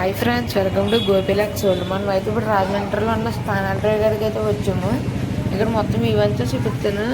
Hi friends welcome to గోపిలాక్ సోల్ మనం అయితే ఇప్పుడు రాజమండ్రిలో ఉన్న స్థానాల గారికి అయితే వచ్చాము. ఇక్కడ మొత్తం ఈవెంట్స్ చూపిస్తాను.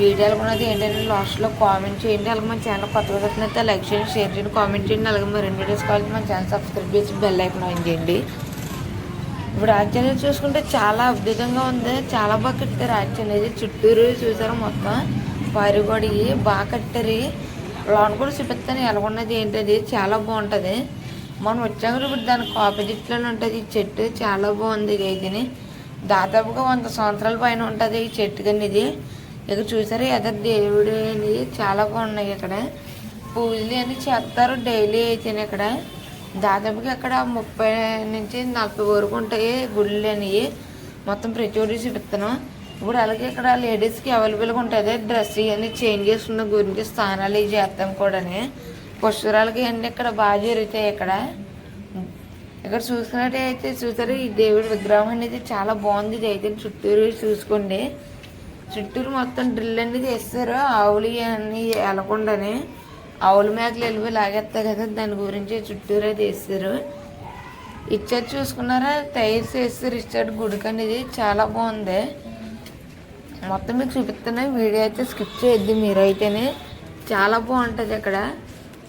వీడియోలు కూడా ఏంటంటే లాస్ట్లో కామెంట్ చేయండి. అలాగే మన ఛానల్ కొత్తగా వచ్చినట్లయితే లైక్ చేయండి షేర్ చేయండి కామెంట్ చేయండి. అలాగే మరి రెండు వీడియోస్ కావాలి మన ఛానల్ సబ్స్క్రైబ్ చేసి బెల్ ఐకన్ ఆన్ చేయండి. ఇప్పుడు యాక్చువల్లీ చూసుకుంటే చాలా అద్భుతంగా ఉంది. చాలా బాగా కట్టారు. యాక్చువల్లీ చుట్టూరు చూసారు మొత్తం. పారిగొడి బాగా కట్టారు. లోన్ కూడా చూపిస్తాను. ఎలాగున్నది ఏంటది? చాలా బాగుంటుంది. మనం వచ్చాక ఇప్పుడు దానికి ఆపోజిట్లో ఉంటుంది ఈ చెట్టు. చాలా బాగుంది ఇది దాదాపుగా వంద సంవత్సరాల పైన ఉంటుంది ఈ చెట్టు కానీ ఇది. ఇక్కడ చూసారు ఎదరు దేవుడు అనేది చాలా బాగున్నాయి ఇక్కడ పూజలు అని చేస్తారు డైలీ అయితేనే ఇక్కడ దాదాపుగా ఇక్కడ ముప్పై నుంచి నలభై వరకు ఉంటాయి గుళ్ళు అనేవి. మొత్తం ప్రతి ఒక్కటి చూపిస్తాను ఇప్పుడు అలాగే ఇక్కడ లేడీస్కి అవైలబుల్గా ఉంటుంది డ్రెస్ ఇవన్నీ చేంజ్ చేసుకున్న గురించి స్థానాలు ఇవి చేస్తాం కూడా పుష్కరాలకి అన్నీ ఇక్కడ బాగా జరుగుతాయి ఇక్కడ. ఇక్కడ చూసుకున్నట్టయితే చూసారు ఈ దేవుడి విగ్రహం అనేది చాలా బాగుంది. ఇది అయితే చుట్టూరు చూసుకోండి. చుట్టూరు మొత్తం డ్రిల్ అనేది వేస్తారు ఆవులు అన్నీ వెళ్ళకుండానే ఆవుల మేకలు వెళ్ళి లాగేస్తాయి కదా దాని గురించి చుట్టూరు అయితే వేస్తారు ఇచ్చారు చూసుకున్నారా టైర్స్ వేస్తారు. ఇచ్చాడు గుడికి అనేది చాలా బాగుంది. మొత్తం మీకు చూపిస్తున్నా వీడియో అయితే స్కిప్ చేయొద్దు. మీరైతేనే చాలా బాగుంటుంది ఇక్కడ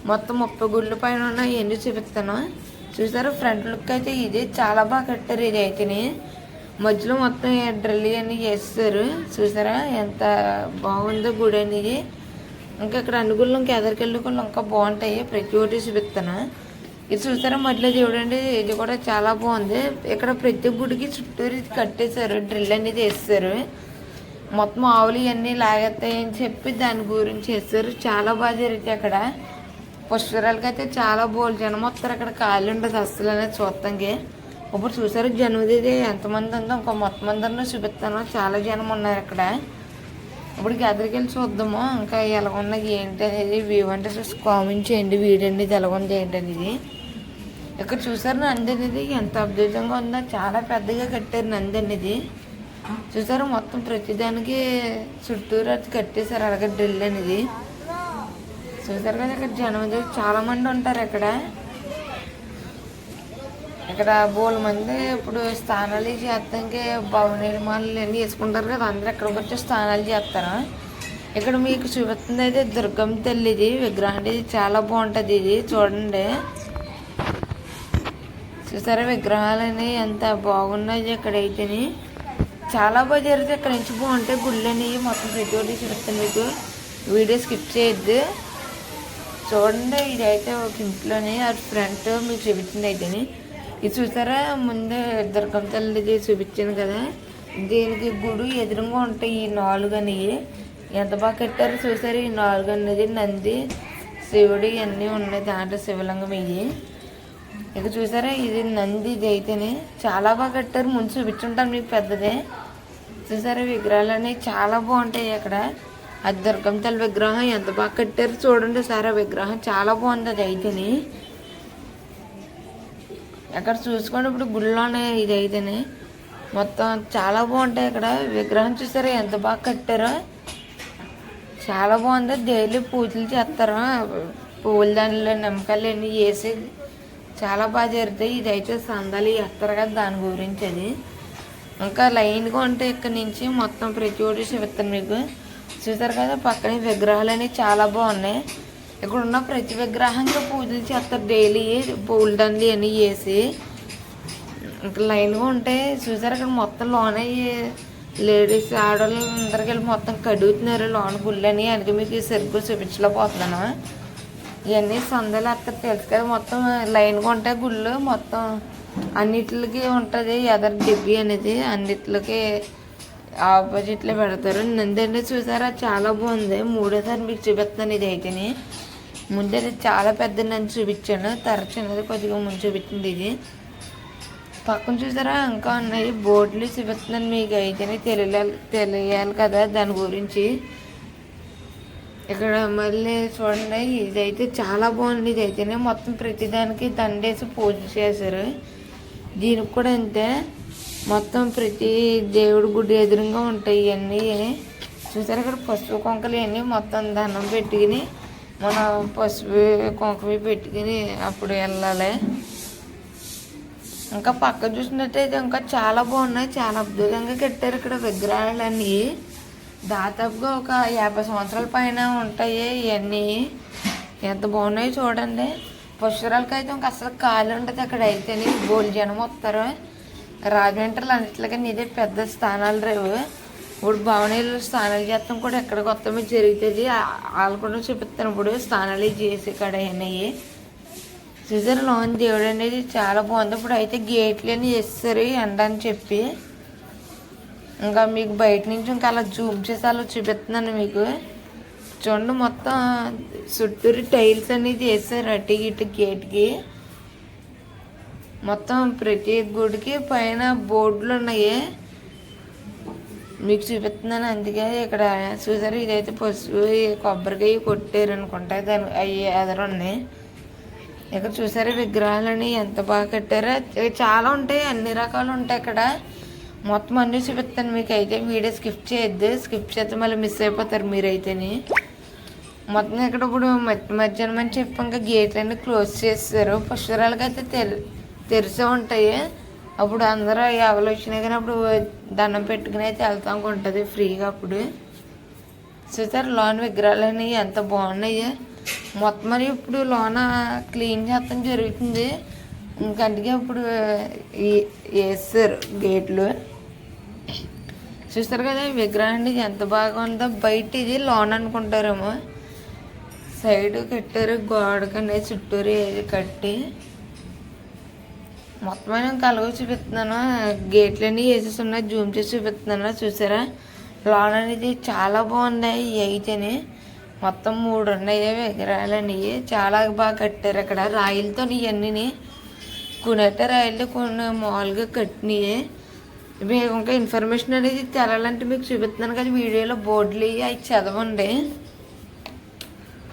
మొత్తం ముప్పై గుళ్ళ పైన ఉన్న ఎన్ని చూపిస్తాను? చూసారు? ఫ్రంట్ లుక్ అయితే ఇది. చాలా బాగా కట్టారు ఇది అయితేనే. మధ్యలో మొత్తం డ్రిల్ అన్ని చేస్తారు చూసారా? ఎంత బాగుందో గుడి అనేది ఇంకా ఇక్కడ అన్ని గుళ్ళు ఇంకా ఎదరికెళ్ళి గుళ్ళు ఇంకా బాగుంటాయి. ప్రతి ఒక్కటి చూపిస్తాను. ఇది చూసారా? మధ్యలో చూడండి ఇది కూడా చాలా బాగుంది. ఇక్కడ ప్రతి గుడికి చుట్టూరు ఇది కట్టేశారు. డ్రిల్ అనేది వేస్తారు. మొత్తం ఆవులు ఇవన్నీ లాగేస్తాయని చెప్పి దాని గురించి వేస్తారు. చాలా బాగా జరుగుతాయి అక్కడ. పుష్కరాలకి అయితే చాలా బోల్ జనం వస్తారు. అక్కడ ఖాళీ ఉండదు అస్సలు అనేది చూస్తానికి ఇప్పుడు చూసారు జనవరి ఎంతమంది ఉందో ఇంకో మొత్తం అందరినీ చూపిస్తాను. చాలా జనం ఉన్నారు అక్కడ. ఇప్పుడు గదికి వెళ్ళి చూద్దాము. ఇంకా ఎలా ఉన్నది ఏంటి అనేది వ్యూ అంటే చూసి కామెంట్ చేయండి. వీడియో అనేది ఎలా ఉంది ఏంటి అనేది. ఇక్కడ చూసారు నంది అనేది ఎంత అద్భుతంగా ఉందో. చాలా పెద్దగా కట్టారు నంది అనేది. చూసారు మొత్తం ప్రతిదానికి చుట్టూరు అది కట్టేశారు. అలాగే డ్రిల్ అనేది. చూసారు కదా ఇక్కడ జనం చాలా మంది ఉంటారు ఇక్కడ. ఇక్కడ బోల్ మంది ఇప్పుడు స్నానాలు చేస్తానికి భవన నిర్మాణాలు అన్నీ వేసుకుంటారు కదా అందరూ ఎక్కడికి వచ్చి స్నానాలు చేస్తారు? ఇక్కడ మీకు చూపిస్తుంది అయితే దుర్గమ్మ తల్లి ఇది విగ్రహం ఇది చాలా బాగుంటుంది ఇది చూడండి. చూసారా విగ్రహాలని ఎంత బాగున్నాయి ఇక్కడ అయితేని. చాలా బాగా జరుగుతుంది ఇక్కడ నుంచి బాగుంటాయి గుళ్ళు అనేవి మొత్తం ప్రతి ఒక్కటి చూపిస్తాను మీకు. వీడియో స్కిప్ చేయొద్దు. చూడండి ఇది అయితే ఒక ఇంట్లోనే అది ఫ్రంట్ మీకు చూపించింది అయితేనే. ఇది చూసారా? ముందే దుర్గం తల్లిది చూపించాను కదా. దీనికి గుడి ఎదురుగా ఉంటాయి ఈ నాలుగు అనేవి. ఎంత బాగా కట్టారో చూసారు? ఈ నాలుగు అనేది నంది శివుడు ఇవన్నీ ఉన్నాయి దాంట్లో శివలింగం ఇవి. ఇక చూసారా? ఇది నంది ఇది అయితేనే. చాలా బాగా కట్టారు. ముందు చూపించుంటాను మీకు పెద్దదే. చూసారా? విగ్రహాలు అనేవి చాలా బాగుంటాయి అక్కడ. ఆ దుర్గం తల్లి విగ్రహం ఎంత బాగా కట్టారు చూడండి సార్ ఆ విగ్రహం చాలా బాగుంది అది అయితేనే. అక్కడ చూసుకోండి ఇప్పుడు గుళ్ళోనే ఇది అయితేనే. మొత్తం చాలా బాగుంటాయి ఇక్కడ. విగ్రహం చూసారా ఎంత బాగా కట్టారో? చాలా బాగుంది. డైలీ పూజలు చేస్తారు. పూల దానిలో నిమ్మకాయలు అన్నీ వేసి చాలా బాగా జరుగుతాయి. ఇది అయితే సందాలు వేస్తారు కదా దాని గురించి అది. ఇంకా లైన్గా ఉంటే ఇక్కడ నుంచి మొత్తం ప్రతి ఒక్కటి చూపిస్తాను మీకు. చూసారు కదా పక్కనే విగ్రహాలు అనేవి చాలా బాగున్నాయి. ఇక్కడ ఉన్న ప్రతి విగ్రహంగా పూజలు చేస్తారు డైలీ పూల దండలు అన్నీ వేసి. ఇంకా లైన్గా ఉంటే చూసారు అక్కడ మొత్తం లోన లేడీస్ ఆడవాళ్ళు అందరికి వెళ్ళి మొత్తం కడుగుతున్నారు. లోన గుళ్ళని అందుకే మీకు సరిగ్గా చూపించలేకపోతున్నాను. ఇవన్నీ సందలు అక్కడ తెలుసు కదా మొత్తం లైన్గా ఉంటాయి గుళ్ళు మొత్తం అన్నిటికి ఉంటుంది. ఎదర్ డిబ్బి అనేది అన్నిటికి ఆపోజిట్లో పెడతారు. నందండి చూసారా? చాలా బాగుంది. మూడోసారి మీకు చూపిస్తాను ఇది అయితేనే ముందే చాలా పెద్ద నన్ను చూపించాను. తర చిన్నది కొద్దిగా ముందు చూపించింది ఇది. పక్కన చూసారా? ఇంకా ఉన్నాయి. బోర్డులు చూపిస్తున్నాను మీకు. అయితేనే తెలియాలి తెలియాలి కదా దాని గురించి. ఇక్కడ మళ్ళీ చూడండి. ఇదైతే చాలా బాగుంది. ఇది అయితేనే మొత్తం ప్రతిదానికి దండేసి పూజ చేశారు. దీనికి కూడా అంతే. మొత్తం ప్రతి దేవుడి గుడి ఎదురుగా ఉంటాయి ఇవన్నీ. చూసారు ఇక్కడ పసుపు కొంకలు ఇవన్నీ మొత్తం దండం పెట్టుకుని మన పసుపు కొంకవి పెట్టుకుని అప్పుడు వెళ్ళాలి. ఇంకా పక్క చూసినట్టయితే ఇంకా చాలా బాగున్నాయి. చాలా అద్భుతంగా కట్టారు ఇక్కడ విగ్రహాలన్నీ. దాదాపుగా ఒక యాభై సంవత్సరాల పైన ఉంటాయి ఇవన్నీ. ఎంత బాగున్నాయి చూడండి. పుష్కరాలకి అయితే ఇంకా అసలు ఖాళీ ఉంటుంది అక్కడ అయితేనే. బోల్ జనం వస్తారు. రాజమండ్రిలో అన్నిట్లకి ఇదే పెద్ద స్థానాలు రేవు. ఇప్పుడు భవనీలు స్నానాలు చేస్తాం కూడా ఎక్కడ కొత్త జరుగుతుంది. వాళ్ళు కూడా చూపిస్తాను ఇప్పుడు స్నానాలు చేసి ఇక్కడ అయినాయి. చూసారు లోన్ దేవుడు అనేది చాలా బాగుంది. ఇప్పుడు అయితే గేట్లు అని వేస్తారు ఎండ అని చెప్పి. ఇంకా మీకు బయట నుంచి ఇంకా అలా జూమ్ చేసి అలా చూపిస్తున్నాను మీకు. చూడండి మొత్తం చుట్టూరు టైల్స్ అనేది వేస్తారు అటు ఇటు గేట్కి. మొత్తం ప్రతి గుడికి పైన బోర్డులు ఉన్నాయి. మీకు చూపిస్తున్నాను అందుకే ఇక్కడ చూసారు? ఇదైతే పసుపు కొబ్బరికాయ కొట్టారు అనుకుంటా దాని అవి ఎదరు ఉన్నాయి. ఇక్కడ చూసారు విగ్రహాలని ఎంత బాగా కట్టారో? చాలా ఉంటాయి అన్ని రకాలు ఉంటాయి ఇక్కడ. మొత్తం అన్నీ చూపిస్తాను మీకు అయితే వీడియో స్కిప్ చేయొద్దు స్కిప్ చేస్తే మళ్ళీ మిస్ అయిపోతారు మీరైతేని. మొత్తం ఇక్కడ ఇప్పుడు మధ్యాహ్నం అని చెప్పి ఇంకా గేట్లన్నీ క్లోజ్ చేస్తారు పుష్కరాలకి అయితే తెరి తెరిసే ఉంటాయి. అప్పుడు అందరూ ఎవరు వచ్చినాయి కానీ అప్పుడు దండం పెట్టుకుని అయితే వెళ్తాం ఉంటుంది ఫ్రీగా అప్పుడు. చూసారు లోన్ అనేవి ఎంత బాగున్నాయి. మొత్తం మరి ఇప్పుడు లోన క్లీన్ చేస్తాం జరుగుతుంది. ఇంకంటికి ఇప్పుడు వేస్తారు గేట్లు. చూస్తారు కదా విగ్రహం ఎంత బాగా ఉందో. బయట ఇది లోన్ అనుకుంటారేమో. సైడ్ కట్టారు గోడకనే చుట్టూరు కట్టి. మొత్తం నేను కలుగు చూపిస్తున్నాను. గేట్లన్నీ వేసేసి ఉన్నాయి జూమ్ చేసి చూపిస్తున్నాను. చూసారా? లోన్ అనేది చాలా బాగున్నాయి అయితేనే మొత్తం మూడు ఉన్నాయి విగ్రహాలని చాలా బాగా కట్టారు అక్కడ. రాయిలతో ఇవన్నీ కొనేట రాయిలు కొన్ని మామూలుగా కట్టినవి మీకు ఇంకా ఇన్ఫర్మేషన్ అనేది తెలాలంటే మీకు చూపిస్తున్నాను కదా వీడియోలో బోర్డులు అవి చదవండి.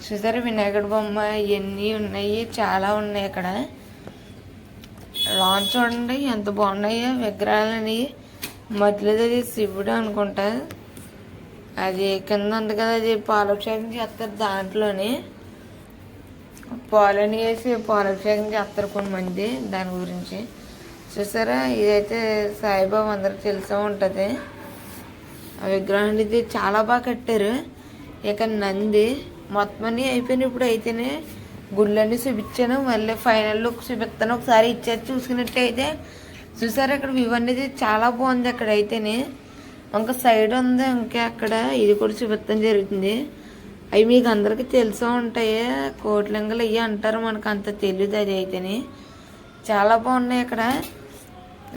చూసారా? వినాయకుడు బొమ్మ ఇవన్నీ ఉన్నాయి చాలా ఉన్నాయి అక్కడ. రాడ్ చూడండి ఎంత బాగున్నాయో విగ్రహాలని మధ్యలో అది శివుడు అనుకుంటా. అది కింద ఉంది కదా అది పాలభిషేకం చేస్తారు దాంట్లోని. పాలని వేసి పాలభిషేకం చేస్తారు కొంతమంది దాని గురించి. చూసారా? ఇదైతే సాయిబాబా అందరికి తెలిసే ఉంటుంది. ఆ విగ్రహం ఇది చాలా బాగా కట్టారు. ఇక నంది మొత్తం అన్నీ అయిపోయినాయి ఇప్పుడు అయితేనే. గుళ్ళన్నీ చూపించాను. మళ్ళీ ఫైనల్ లుక్ చూపిస్తాను. ఒకసారి ఇచ్చేది చూసుకున్నట్టయితే చూసారు అక్కడ వ్యూ అనేది చాలా బాగుంది అక్కడ అయితేనే. ఇంకా సైడ్ ఉంది ఇంకా అక్కడ ఇది కూడా చూపిస్తాం జరుగుతుంది. అవి మీకు అందరికీ తెలిసే ఉంటాయి? కోట్లింగలు అవి అంటారు మనకు అంత తెలియదు అది అయితేనే. చాలా బాగున్నాయి అక్కడ.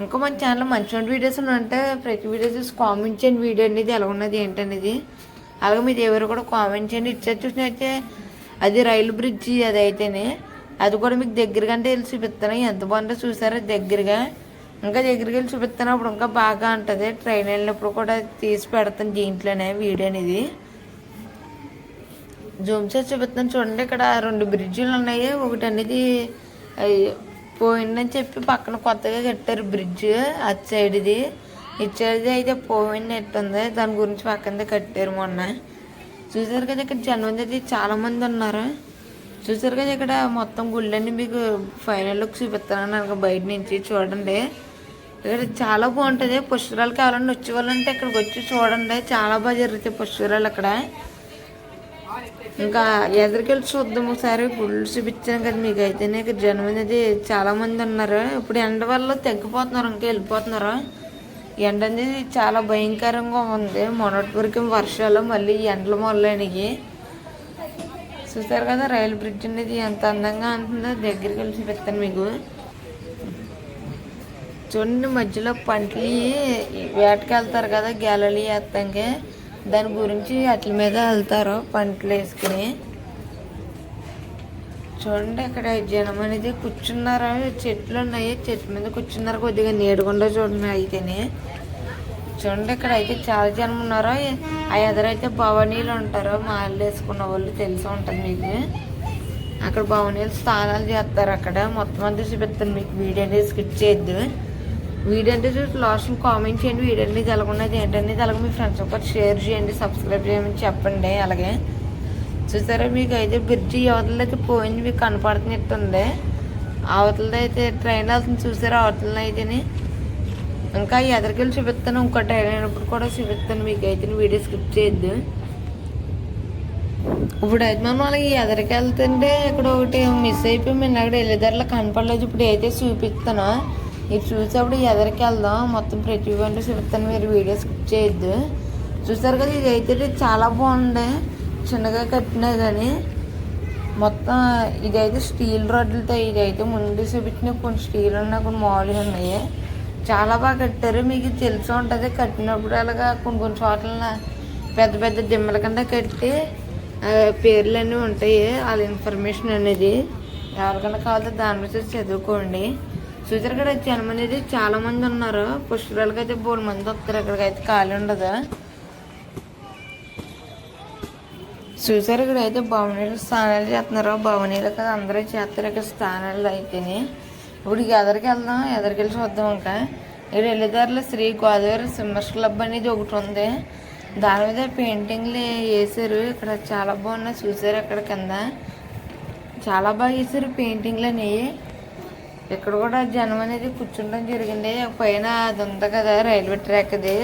ఇంకా మన ఛానల్ మంచి మంచి వీడియోస్ ఉన్నాయంటే ప్రతి వీడియో చూసి కామెంట్ చేయండి. వీడియో అనేది ఎలా ఉన్నది ఏంటనేది. అలాగే మీరు ఎవరు కూడా కామెంట్ చేయండి. ఇచ్చేది చూసినైతే అది రైలు బ్రిడ్జి అది అయితేనే అది కూడా మీకు దగ్గరగా అంటే వెళ్ళి చూపిస్తాను. ఎంత బాగుందో చూసారా? దగ్గరగా. ఇంకా దగ్గరికి వెళ్ళి చూపిస్తాను. అప్పుడు ఇంకా బాగా ఉంటుంది. ట్రైన్ వెళ్ళినప్పుడు కూడా తీసి పెడతాను దీంట్లోనే వీడియో అనేది. జూమ్ చేసి చూపిస్తాను. చూడండి ఇక్కడ రెండు బ్రిడ్జిలు ఉన్నాయి. ఒకటి అనేది పోయిందని చెప్పి పక్కన కొత్తగా కట్టారు బ్రిడ్జ్. అటు సైడ్ది. ఇటు సైడ్ది అయితే పోయినట్టుంది దాని గురించి పక్కనదే కట్టారు మొన్న. చూసారు కదా ఇక్కడ జనం అయితే చాలా మంది ఉన్నారు. చూసారు కదా ఇక్కడ మొత్తం గుళ్ళన్నీ మీకు ఫైనల్ లుక్ చూపిస్తాను బయట నుంచి చూడండి. ఇక్కడ చాలా బాగుంటుంది. పుష్కరాలు కావాలంటే వచ్చే వాళ్ళంటే ఇక్కడికి వచ్చి చూడండి. చాలా బాగా జరుగుతాయి పుష్కరాలు అక్కడ. ఇంకా ఎదురుకెళ్ళి చూద్దాం ఒకసారి. గుళ్ళు చూపించాను కదా మీకు అయితేనే ఇక్కడ జనం అనేది చాలా మంది ఉన్నారు. ఇప్పుడు ఎండ వల్ల తగ్గిపోతున్నారు ఇంకా వెళ్ళిపోతున్నారు. ఎండ అనేది చాలా భయంకరంగా ఉంది. మొన్నటి వరకు వర్షాలు మళ్ళీ ఎండలు మొదలైనవి చూసారు కదా రైలు బ్రిడ్జ్ అనేది ఎంత అందంగా ఉంటుందో దగ్గరికి వెళ్ళి చూపిస్తాను మీకు. చూడండి మధ్యలో పంటలు వేటకి వెళ్తారు కదా గ్యాలరీ వేస్తాకే. దాని గురించి వాటి మీద వెళ్తారు పంటలు వేసుకుని. చూడండి ఇక్కడ జనం అనేది కూర్చున్నారు? చెట్లు ఉన్నాయి చెట్టు మీద కూర్చున్నారు కొద్దిగా నీడకుండా చూడండి అయితేనే చూడండి ఇక్కడ అయితే చాలా జనం ఉన్నారు? ఆ ఎదురైతే భవనీలు ఉంటారు మాలు వేసుకున్న వాళ్ళు తెలిసి ఉంటుంది మీకు. అక్కడ భవనీలు స్నానాలు చేస్తారు అక్కడ. మొత్తం అంతా చూపిస్తాను మీకు. వీడియో అనేది స్కిప్ చేయొద్దు. వీడియో అంటే చూసి లాస్ట్ కామెంట్ చేయండి. వీడియో అనేది ఎలాగున్నది ఏంటనేది అలాగే మీ ఫ్రెండ్స్ ఒకటి షేర్ చేయండి సబ్స్క్రైబ్ చేయమని చెప్పండి. అలాగే చూసారా మీకు? అయితే బ్రిడ్జి యువతలు అయితే పోయింది మీకు కనపడుతున్నట్టుంది. అవతలది అయితే ట్రైన్ వెళ్తుంది చూసారా? అవతలని ఇంకా ఎదరికెళ్ళి చూపిస్తాను ఇంకో ట్రైన్ అయినప్పుడు కూడా చూపిస్తాను మీకు అయితే వీడియో స్కిప్ చేయొద్దు. ఇప్పుడు అయితే మనం వాళ్ళకి ఎదరికి వెళ్తుంటే ఇక్కడ ఒకటి మిస్ అయిపోయి మేము అక్కడ వెళ్ళేదారిలో కనపడలేదు. ఇప్పుడు అయితే చూపిస్తాను. ఇది చూసేప్పుడు ఎదరికి వెళ్దాం. మొత్తం ప్రతి ఒక్కటి చూపిస్తాను. మీరు వీడియో స్కిప్ చేయొద్దు. చూసారు కదా ఇది అయితే చాలా బాగుండే చిన్నగా కట్టినా కానీ మొత్తం ఇదైతే స్టీల్ రాడ్లతో ఇదైతే ముందు చూపించిన కొన్ని స్టీల్ ఉన్న కొన్ని మామూలుగా ఉన్నాయి. చాలా బాగా కట్టారు. మీకు తెలిసి ఉంటుంది కట్టినప్పుడు అలాగా కొన్ని కొన్ని చోట్ల పెద్ద పెద్ద దిమ్మల కింద కట్టి పేర్లన్నీ ఉంటాయి. వాళ్ళ ఇన్ఫర్మేషన్ అనేది ఎవరికైనా కావాలంటే దాని మీద చదువుకోండి. చూసారు ఇక్కడ జనం అనేది చాలామంది ఉన్నారు. పుష్కరాలకి అయితే మూడు మంది వస్తారు. ఇక్కడికి అయితే ఖాళీ ఉండదు. చూసారు ఇక్కడ అయితే భవనీలు స్నానాలు చేస్తున్నారు. భవనీలు కదా అందరూ చేస్తారు ఇక్కడ స్నానాలు అయితేనే ఇప్పుడు ఇక ఎదరికి వెళ్దాం ఎదరికి వెళ్ళి చూద్దాం ఇంకా. ఇక్కడ వెళ్ళేదారిలో శ్రీ గోదావరి సిమ్మర్స్ క్లబ్ అనేది ఒకటి ఉంది. దాని మీద పెయింటింగ్లు వేసారు. ఇక్కడ చాలా బాగున్నాయి. చూసారు అక్కడ కింద. చాలా బాగా వేసారు పెయింటింగ్లు అనేవి. ఇక్కడ కూడా జనం అనేది కూర్చుండడం జరిగింది. పైన అది ఉంది కదా రైల్వే ట్రాక్ అది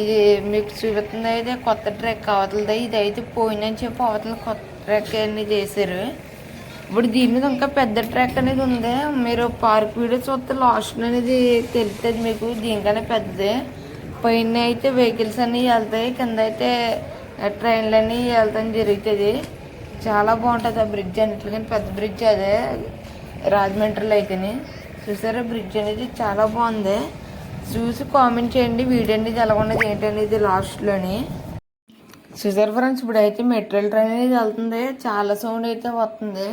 ఇది మీకు చూపిస్తుంది అయితే కొత్త ట్రెక్ అవతలది. ఇది అయితే పోయిందని చెప్పి అవతల కొత్త ట్రెక్ అనేది చేశారు. ఇప్పుడు దీని మీద ఇంకా పెద్ద ట్రెక్ అనేది ఉంది. మీరు పార్క్ వీడియో చూస్తే లాస్ట్ అనేది తెలుస్తుంది మీకు. దీనికన్నా పెద్దదే. పైన అయితే వెహికల్స్ అన్నీ వెళ్తాయి. కింద అయితే ట్రైన్లు అన్నీ వెళ్తాం జరుగుతుంది. చాలా బాగుంటుంది ఆ బ్రిడ్జ్ అన్నిటికని పెద్ద బ్రిడ్జ్ అదే. రాజమండ్రిలో అయితేనే. చూసారా? బ్రిడ్జ్ అనేది చాలా బాగుంది. చూసి కామెంట్ చేయండి. వీడియో అనేది ఎలా ఉన్నది ఏంటనేది లాస్ట్లోని చూసారు ఫ్రెండ్స్ ఇప్పుడైతే మెటీరియల్ ట్రైన్ అనేది వెళ్తుంది. చాలా సౌండ్ అయితే వస్తుంది.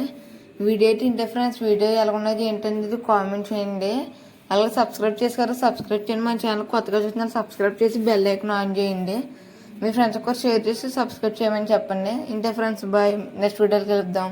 వీడియో అయితే ఇంతే ఫ్రెండ్స్ వీడియో ఎలా ఉన్నది ఏంటనేది కామెంట్ చేయండి. అలాగే సబ్స్క్రైబ్ చేశారు సబ్స్క్రైబ్ చేయండి. మన ఛానల్ కొత్తగా చూస్తున్నారు సబ్స్క్రైబ్ చేసి బెల్ ఐకన్ ఆన్ చేయండి. మీ ఫ్రెండ్స్ కూడా షేర్ చేసి సబ్స్క్రైబ్ చేయమని చెప్పండి. ఇంతే ఫ్రెండ్స్ బాయ్ నెక్స్ట్ వీడియోకి వెళ్దాం